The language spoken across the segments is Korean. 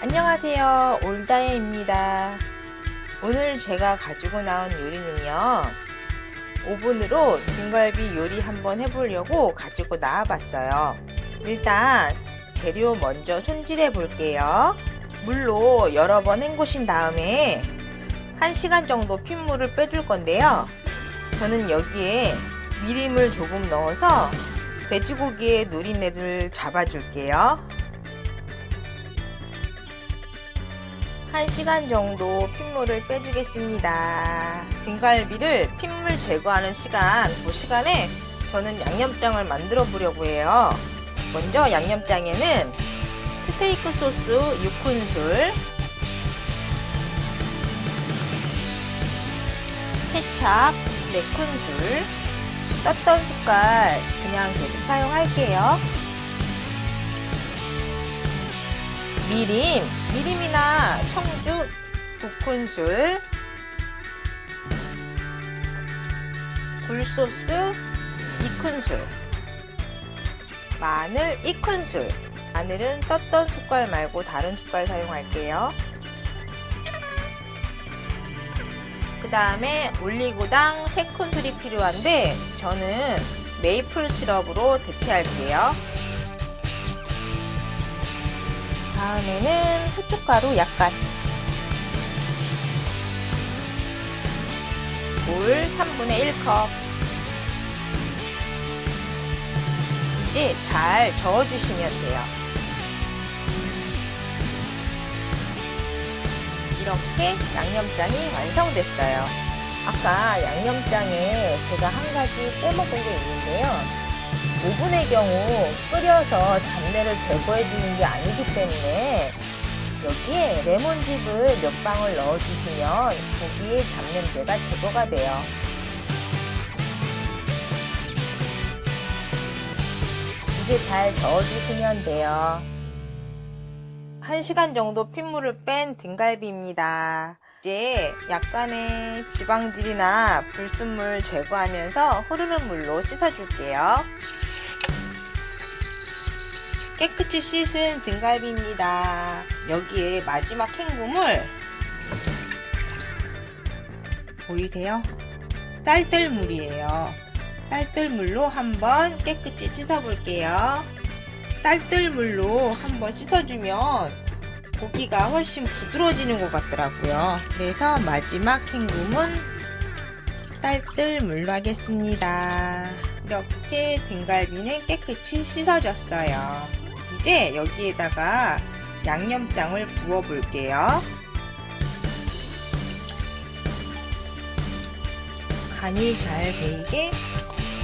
안녕하세요. 올다혜입니다. 오늘 제가 가지고 나온 요리는요. 오븐으로 등갈비 요리 한번 해보려고 가지고 나와 봤어요. 일단 재료 먼저 손질해 볼게요. 물로 여러 번 헹구신 다음에 1시간 정도 핏물을 빼줄 건데요. 저는 여기에 미림을 조금 넣어서 돼지고기의 누린내를 잡아줄게요 1시간 정도 핏물을 빼주겠습니다. 등갈비를 핏물 제거하는 시간, 그 시간에 저는 양념장을 만들어 보려고 해요. 먼저 양념장에는 스테이크 소스 6큰술, 케찹 4큰술, 떴던 숟갈 그냥 계속 사용할게요. 미림, 미림이나 청주 2큰술, 굴소스 2큰술, 마늘 2큰술, 마늘은 떴던 숟갈 말고 다른 숟갈 사용할게요. 그 다음에 올리고당 3큰술이 필요한데 저는 메이플 시럽으로 대체할게요. 다음에는 후춧가루 약간. 물 3분의 1컵. 이제 잘 저어주시면 돼요. 이렇게 양념장이 완성됐어요. 아까 양념장에 제가 한 가지 빼먹은 게 있는데요 오븐의 경우 끓여서 잡내를 제거해 주는 게 아니기 때문에 여기에 레몬즙을 몇 방울 넣어 주시면 고기의 잡냄새가 제거가 돼요. 이제 잘 저어 주시면 돼요. 1시간 정도 핏물을 뺀 등갈비입니다. 이제 약간의 지방질이나 불순물 제거하면서 흐르는 물로 씻어줄게요. 깨끗이 씻은 등갈비입니다. 여기에 마지막 헹굼을 보이세요? 쌀뜨물이에요. 쌀뜨물로 한번 깨끗이 씻어볼게요. 쌀뜨물로 한번 씻어주면 고기가 훨씬 부드러워지는 것 같더라고요. 그래서 마지막 헹굼은 쌀뜨물로 하겠습니다. 이렇게 등갈비는 깨끗이 씻어졌어요. 이제 여기에다가 양념장을 부어 볼게요. 간이 잘 배이게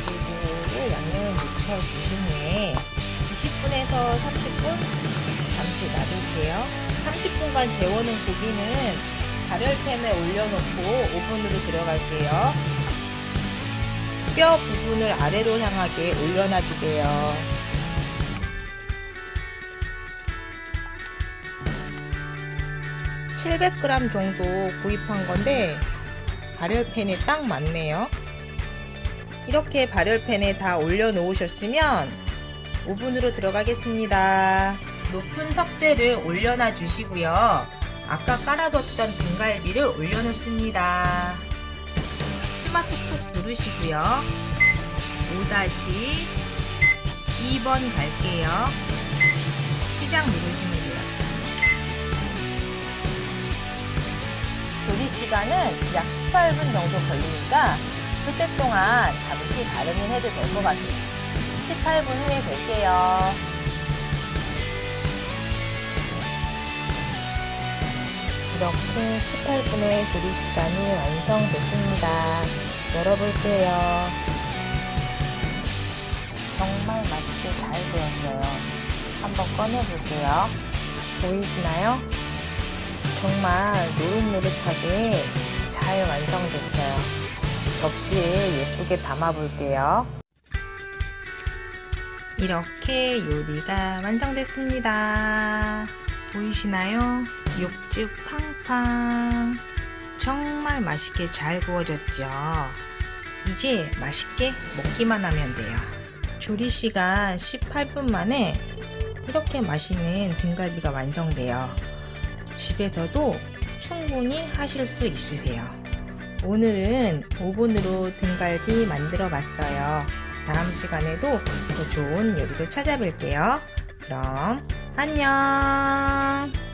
골고루 양념을 묻혀 주신 후에 20분에서 30분 잠시 놔둘게요. 30분간 재워놓은 고기는 발열팬에 올려놓고 오븐으로 들어갈게요. 뼈 부분을 아래로 향하게 올려놔 주세요. (700g) 정도 구입한 건데 발열팬에 딱 맞네요. 이렇게 발열팬에 다 올려 놓으셨으면 오븐으로 들어가겠습니다. 높은 석쇠를 올려놔 주시고요. 아까 깔아뒀던 등갈비를 올려 놓습니다. 스마트 쿡 누르시고요. 5-2번 갈게요. 시작 돼 조리 시간은 약 18분 정도 걸리니까 그때 동안 잠시 일 해도 될 것 같아요 18분 후에 뵐게요 이렇게 18분의 조리 시간이 완성됐습니다. 열어볼게요. 정말 맛있게 잘 되었어요. 한번 꺼내볼게요. 보이시나요? 정말 노릇노릇하게 잘 완성됐어요. 접시에 예쁘게 담아볼게요. 이렇게 요리가 완성됐습니다. 보이시나요? 육즙 팡팡. 정말 맛있게 잘 구워졌죠. 이제 맛있게 먹기만 하면 돼요. 조리 시간 18분 만에 이렇게 맛있는 등갈비가 완성돼요. 집에서도 충분히 하실 수 있으세요. 오늘은 오븐으로 등갈비 만들어 봤어요. 다음 시간에도 더 좋은 요리로 찾아뵐게요. 그럼 안녕!